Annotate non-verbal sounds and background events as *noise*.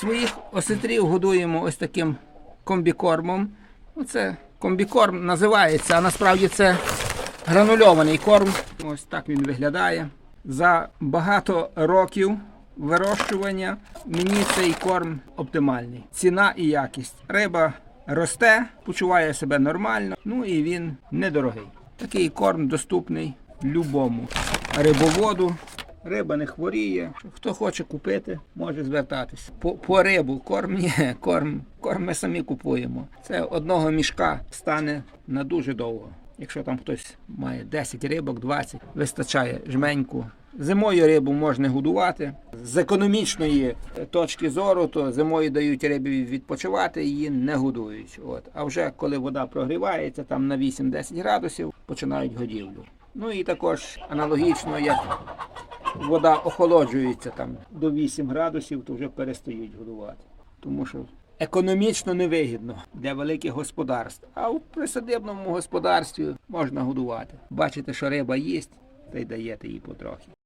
Своїх осетрів годуємо ось таким комбікормом. Оце комбікорм називається, а насправді це гранульований корм. Ось так він виглядає. За багато років вирощування мені цей корм оптимальний. Ціна і якість. Риба росте, почуває себе нормально, ну і він недорогий. Такий корм доступний любому рибоводу. Риба не хворіє. Хто хоче купити, може звертатися. По, по рибу корм є, *laughs* корм, корм ми самі купуємо. Це одного мішка стане на дуже довго. Якщо там хтось має 10 рибок, 20, вистачає жменьку. Зимою рибу можна годувати. З економічної точки зору, то зимою дають рибі відпочивати, її не годують. От. А вже коли вода прогрівається там на 8-10 градусів, починають годівлю. Ну і також аналогічно, як вода охолоджується там до 8 градусів, то вже перестають годувати. Тому що економічно невигідно для великих господарств. А в присадибному господарстві можна годувати. Бачите, що риба їсть, та й даєте їй потрохи.